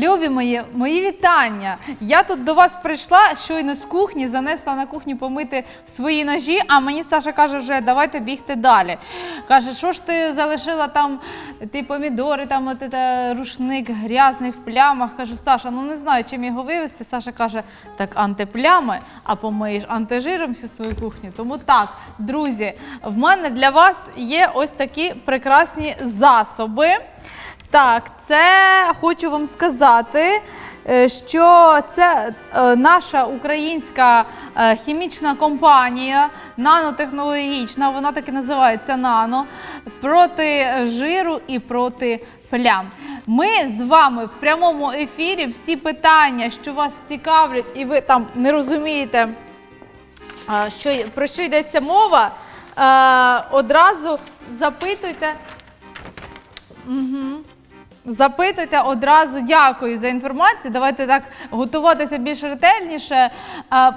Любі мої, мої вітання. Я тут до вас прийшла щойно з кухні, занесла на кухню помити свої ножі, а мені Саша каже, вже давайте бігти далі. Каже, що ж ти залишила там ті помідори, там от це, рушник грязний в плямах. Кажу, Саша, ну не знаю, чим його вивезти. Саша каже, так антиплями, а помиєш антижиром всю свою кухню. Тому так, друзі, в мене для вас є ось такі прекрасні засоби. Так, це хочу вам сказати, е, що це е, наша українська е, хімічна компанія, нанотехнологічна, вона так і називається нано, проти жиру і проти плям. Ми з вами в прямому ефірі всі питання, що вас цікавлять, і ви там не розумієте, що, про що йдеться мова, одразу запитуйте. Угу. Запитуйте одразу, дякую за інформацію. Давайте так готуватися більш ретельніше,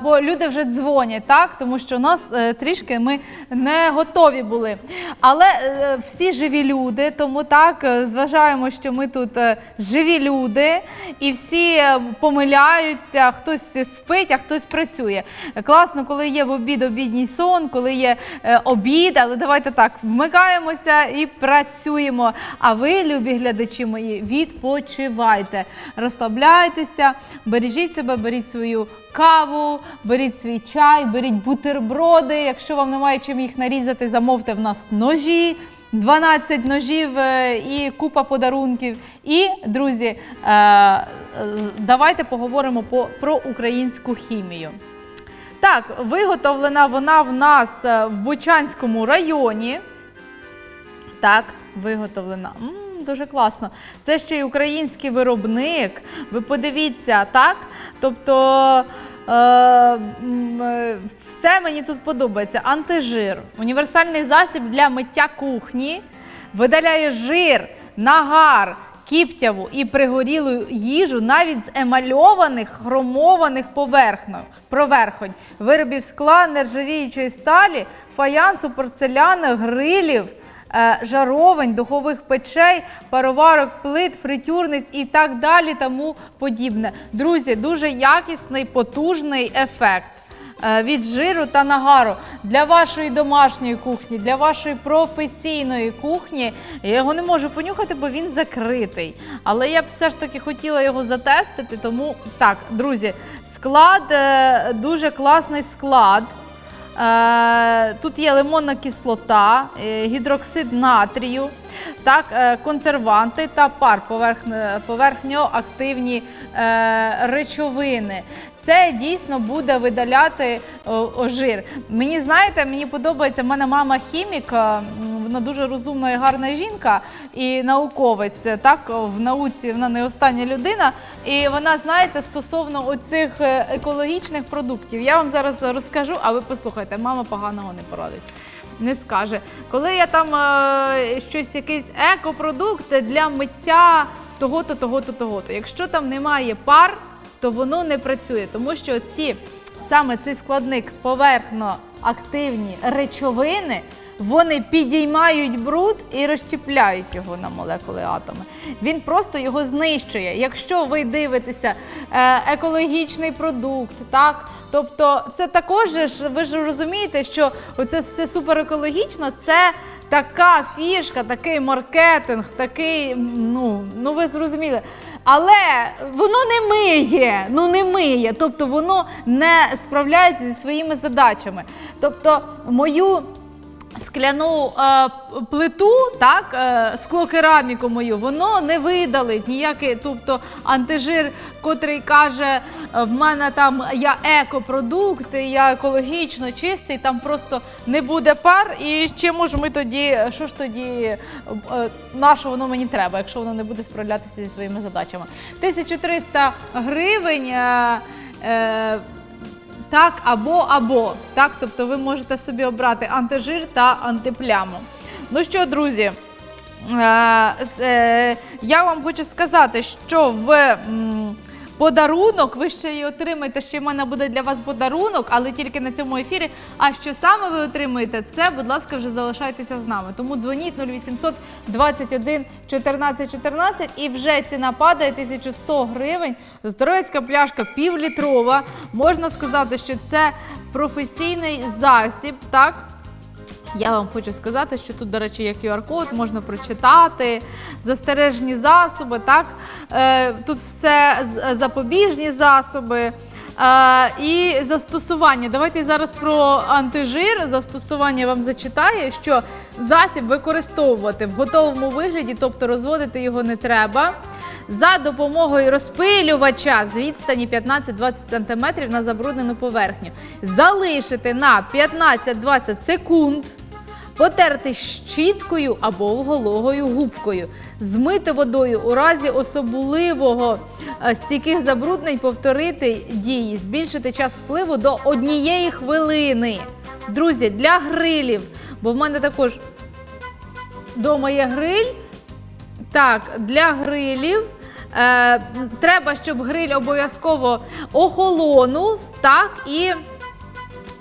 бо люди вже дзвонять, так? Тому що нас е, трішки ми не готові були. Але е, всі живі люди, тому так е, зважаємо, що ми тут е, живі люди, і всі е, помиляються, хтось спить, а хтось працює. Класно, коли є в обід обідній сон, коли є е, обід, але давайте так вмикаємося і працюємо. А ви, любі глядачі мої, відпочивайте, розслабляйтеся, бережіть себе, беріть свою каву, беріть свій чай, беріть бутерброди. Якщо вам немає чим їх нарізати, замовте в нас ножі. 12 ножів е, і купа подарунків. І, друзі, е, давайте поговоримо про українську хімію. Так, виготовлена вона в нас е, в Бучанському районі. Так, виготовлена. Дуже класно. Це ще й український виробник. Ви подивіться, так? Тобто. Е, е, все мені тут подобається. Антижир, універсальний засіб для миття кухні, видаляє жир, нагар, кіптяву і пригорілу їжу навіть з емальованих хромованих проверхонь, виробів скла, нержавіючої сталі, фаянсу, порцеляни, грилів. Е, Жаровень, духових печей, пароварок, плит, фритюрниць і так далі, тому подібне. Друзі, дуже якісний, потужний ефект е, від жиру та нагару для вашої домашньої кухні, для вашої професійної кухні. Я його не можу понюхати, бо він закритий. Але я б все ж таки хотіла його затестити. Тому так, друзі, склад е, дуже класний склад. Е, Тут є лимонна кислота, е, гідроксид натрію, так, е, консерванти та пар поверхньоактивні речовини. Це дійсно буде видаляти о, о, жир. Мені знаєте, мені подобається. в мене мама хімік, е, вона дуже розумна і гарна жінка і науковець. Так в науці вона не остання людина. І вона, знаєте, стосовно оцих е, екологічних продуктів. Я вам зараз розкажу, а ви послухайте, мама поганого не порадить. Не скаже. Коли я там е, щось, якийсь екопродукт для миття того-то, того-то, того-то. Якщо там немає пар, то воно не працює, тому що ці саме цей складник поверхно-активні речовини. Вони підіймають бруд і розщепляють його на молекули атоми. Він просто його знищує. Якщо ви дивитеся е, екологічний продукт, так тобто це також ви ж розумієте, що оце все суперекологічно, це така фішка, такий маркетинг, такий, ну, ну ви зрозуміли. Але воно не миє, ну не миє, тобто воно не справляється зі своїми задачами. Тобто мою скляну е, плиту, так, е, склокераміку мою, воно не видалить ніякий, тобто антижир, котрий каже, е, в мене там я екопродукт, я екологічно чистий, там просто не буде пар. І чому ж ми тоді, що ж тоді, е, на що воно мені треба, якщо воно не буде справлятися зі своїми задачами? 1300 гривень. Е, е, так, або або. Так, тобто ви можете собі обрати антижир та антипляму. Ну що, друзі, е, е, я вам хочу сказати, що в подарунок. Ви ще її отримаєте. Ще в мене буде для вас подарунок, але тільки на цьому ефірі. А що саме ви отримаєте, це, будь ласка, вже залишайтеся з нами. Тому дзвоніть 0800 21 14 14 і вже ціна падає 1100 гривень. Здоровецька пляшка півлітрова. Можна сказати, що це професійний засіб, так? Я вам хочу сказати, що тут, до речі, є QR-код, можна прочитати, застережні засоби, так? Е, тут все запобіжні засоби. Е, і застосування. Давайте зараз про антижир. Застосування вам зачитаю, що засіб використовувати в готовому вигляді, тобто розводити його не треба. За допомогою розпилювача з відстані 15-20 см на забруднену поверхню. Залишити на 15-20 секунд. Потерти щіткою або вологою губкою, змити водою у разі особливого е, стійких забруднень, повторити дії, збільшити час впливу до однієї хвилини. Друзі, для грилів, бо в мене також вдома є гриль. Так, для грилів е, треба, щоб гриль обов'язково охолонув, так, і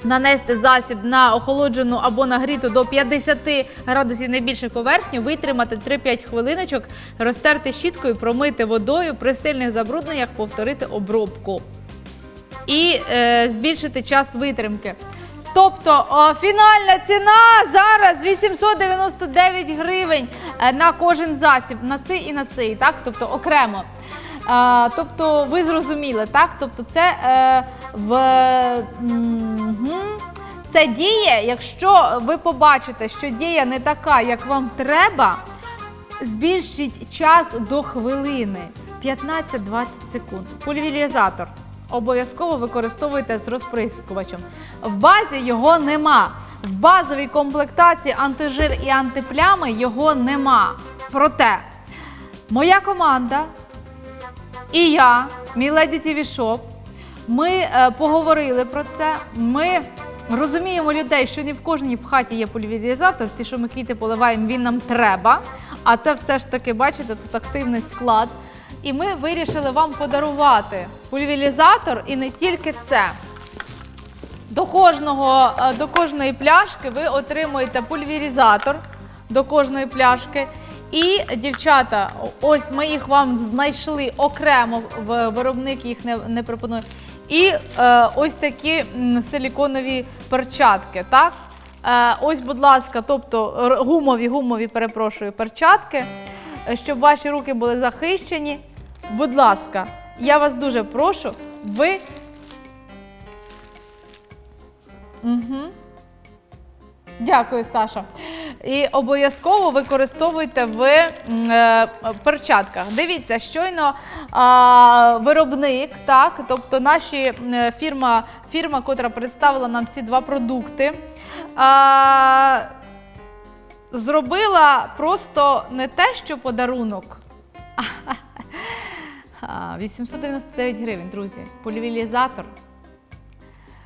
нанести засіб на охолоджену або нагріту до 50 градусів не більше поверхню, витримати 3-5 хвилиночок, розтерти щіткою, промити водою, при сильних забрудненнях повторити обробку і е, збільшити час витримки. Тобто о, фінальна ціна зараз 899 гривень е, на кожен засіб, на цей і на цей, так? Тобто окремо. А, тобто ви зрозуміли, так? Тобто це е, в це діє, якщо ви побачите, що дія не така, як вам треба, збільшіть час до хвилини 15-20 секунд. Пульверізатор обов'язково використовуйте з розприскувачем. В базі його нема. В базовій комплектації антижир і антиплями його нема. Проте моя команда і я, мій леді Шоп, ми е, поговорили про це. Ми розуміємо людей, що не в кожній в хаті є пульверізатор, ті, що ми квіти поливаємо, він нам треба. А це все ж таки, бачите, тут активний склад. І ми вирішили вам подарувати пульверізатор і не тільки це. До кожного, е, до кожної пляшки ви отримуєте пульверізатор до кожної пляшки. І дівчата, ось ми їх вам знайшли окремо, виробник їх не, не пропонує. І е, ось такі силіконові перчатки. Так? Е, ось, будь ласка, тобто гумові, гумові, перепрошую, перчатки, е, щоб ваші руки були захищені. Будь ласка, я вас дуже прошу, ви Угу. Дякую, Саша. І обов'язково використовуйте в е, перчатках. Дивіться, щойно а, виробник, так, тобто наші е, фірма, фірма, котра представила нам ці два продукти. А, зробила просто не те, що подарунок. 899 гривень, друзі. Полівілізатор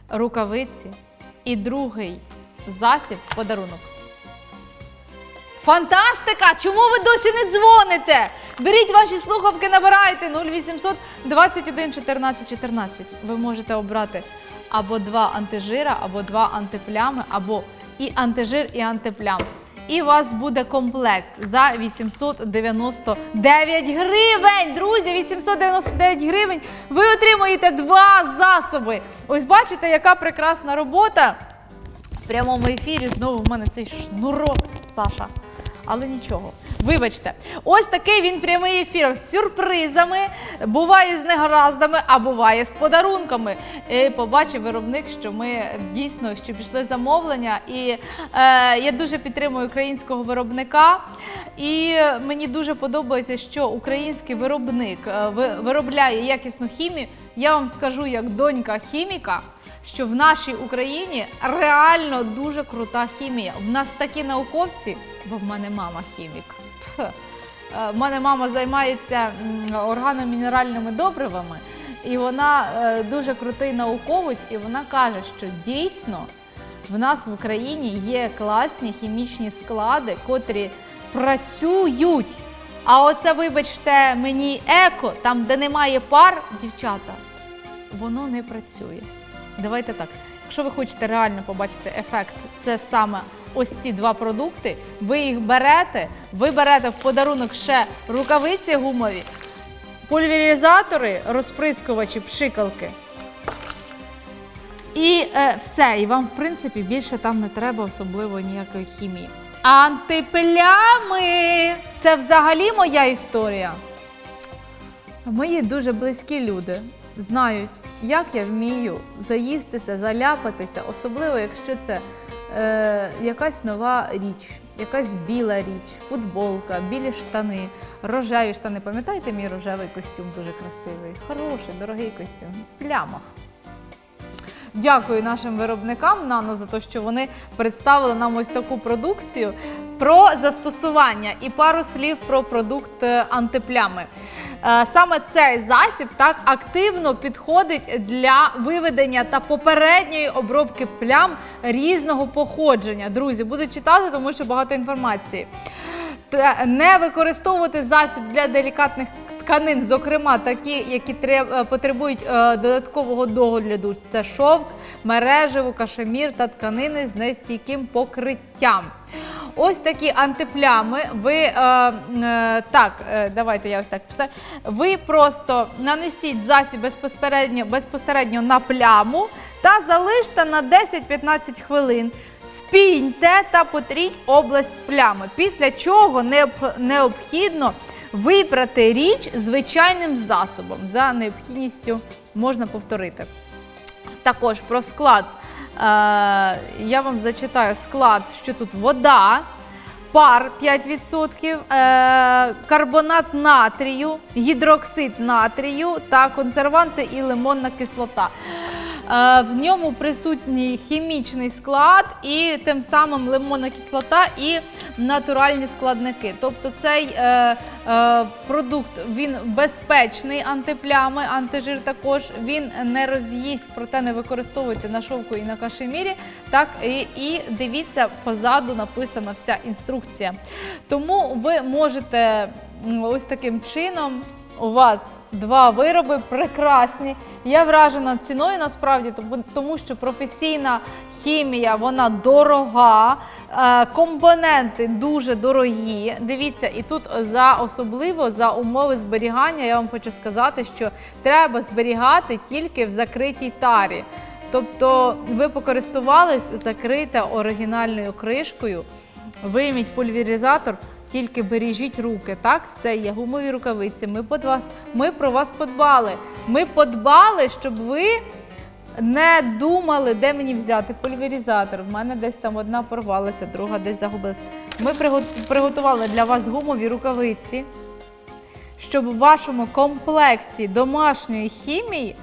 рукавиці і другий засіб подарунок. Фантастика! Чому ви досі не дзвоните? Беріть ваші слухавки, набирайте 0800 21 14 14. Ви можете обрати або два антижира, або два антиплями, або і антижир, і антиплям. І у вас буде комплект за 899 гривень. Друзі, 899 гривень. Ви отримуєте два засоби. Ось бачите, яка прекрасна робота. В прямому ефірі знову в мене цей шнурок, Саша. Але нічого. Вибачте, ось такий він прямий ефір з сюрпризами. Буває з негараздами, а буває з подарунками. І побачив виробник, що ми дійсно що пішли замовлення. І е, я дуже підтримую українського виробника. І мені дуже подобається, що український виробник е, виробляє якісну хімію. Я вам скажу, як донька хіміка що в нашій Україні реально дуже крута хімія. В нас такі науковці, бо в мене мама хімік. Пх. Е, В мене мама займається органомінеральними добривами, і вона е, дуже крутий науковець, і вона каже, що дійсно в нас в Україні є класні хімічні склади, котрі працюють. А оце, вибачте, мені еко, там, де немає пар, дівчата, воно не працює. Давайте так. Якщо ви хочете реально побачити ефект, це саме ось ці два продукти. Ви їх берете, ви берете в подарунок ще рукавиці гумові, пульверізатори, розприскувачі, пшикалки. І е, все, і вам, в принципі, більше там не треба особливо ніякої хімії. Антиплями це взагалі моя історія. Мої дуже близькі люди знають, як я вмію заїстися, заляпатися, особливо якщо це е, якась нова річ, якась біла річ, футболка, білі штани, рожеві штани. Пам'ятаєте мій рожевий костюм дуже красивий? Хороший, дорогий костюм. В плямах. Дякую нашим виробникам нано за те, що вони представили нам ось таку продукцію про застосування і пару слів про продукт е, антиплями. Е, Саме цей засіб так активно підходить для виведення та попередньої обробки плям різного походження. Друзі, буду читати, тому що багато інформації. Не використовувати засіб для делікатних тканин, зокрема такі, які е, потребують е, додаткового догляду. Це шовк, мережево, кашемір та тканини з нестійким покриттям. Ось такі антиплями. Ви е, е, так, е, давайте я ось так писаю. Ви просто нанесіть засіб безпосередньо, безпосередньо на пляму та залиште на 10-15 хвилин. Спіньте та потріть область плями. Після чого необхідно випрати річ звичайним засобом. За необхідністю можна повторити. Також про склад. Е, я вам зачитаю склад, що тут вода, пар 5%, е, карбонат натрію, гідроксид натрію та консерванти і лимонна кислота. Е, В ньому присутній хімічний склад і тим самим лимонна кислота і натуральні складники. Тобто цей е, е, продукт він безпечний антиплями, антижир також він не роз'їсть, проте не використовується на шовку і на кашемірі. Так і, і дивіться, позаду написана вся інструкція. Тому ви можете ось таким чином. У вас два вироби прекрасні. Я вражена ціною насправді, тому- що професійна хімія вона дорога. е, Компоненти дуже дорогі. Дивіться, і тут за особливо за умови зберігання я вам хочу сказати, що треба зберігати тільки в закритій тарі. Тобто ви покористувались закрита оригінальною кришкою, вийміть пульверизатор, тільки бережіть руки. Так, все є гумові рукавиці. Ми под вас, ми про вас подбали. Ми подбали, щоб ви не думали, де мені взяти пульверизатор. В мене десь там одна порвалася, друга десь загубилася. Ми приготували для вас гумові рукавиці, щоб у вашому комплекті домашньої хімії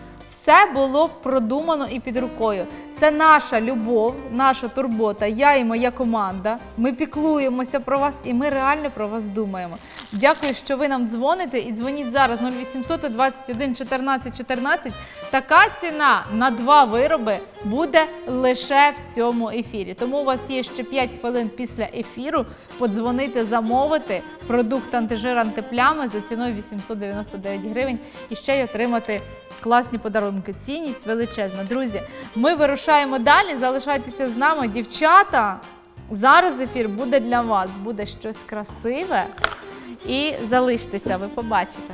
все було продумано і під рукою. Це наша любов, наша турбота, я і моя команда. Ми піклуємося про вас і ми реально про вас думаємо. Дякую, що ви нам дзвоните і дзвоніть зараз 0800 21 14 14. Така ціна на два вироби буде лише в цьому ефірі. Тому у вас є ще 5 хвилин після ефіру подзвонити, замовити продукт антижир антиплями за ціною 899 гривень і ще й отримати класні подарунки. Цінність величезна. Друзі, ми вирушаємо далі. Залишайтеся з нами, дівчата. Зараз ефір буде для вас, буде щось красиве. І залиштеся, ви побачите.